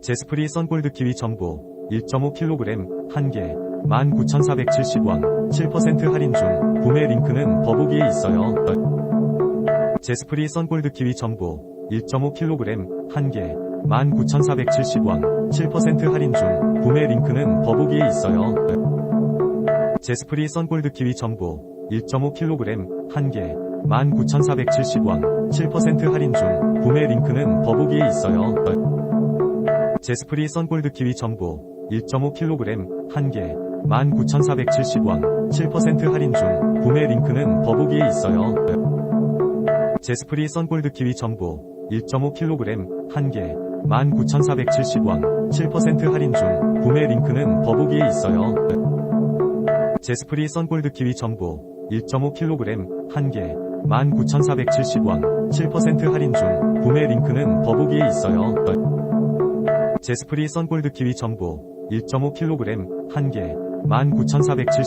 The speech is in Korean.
제스프리 썬골드 키위 전보 1.5kg 1개 19,470원 7% 할인 중 구매 링크는 더보기에 있어요. 제스프리 썬골드 키위 전보 1.5kg 1개 19,470원 7% 할인 중 구매 링크는 더보기에 있어요. 제스프리 썬골드 키위 전보 1.5kg 1개 19,470원 7% 할인 중 구매 링크는 더보기에 있어요. 제스프리 썬골드 키위 전보 1.5kg 1개 19,470원 7% 할인 중 구매 링크는 더보기에 있어요. 제스프리 썬골드 키위 전보 1.5kg 1개 19,470원 7% 할인 중 구매 링크는 더보기에 있어요. 제스프리 썬골드 키위 전보 1.5kg 1개 19,470원 7% 할인 중 구매 링크는 더보기에 있어요. 제스프리 썬골드 키위 전보 1.5kg 1개 19,470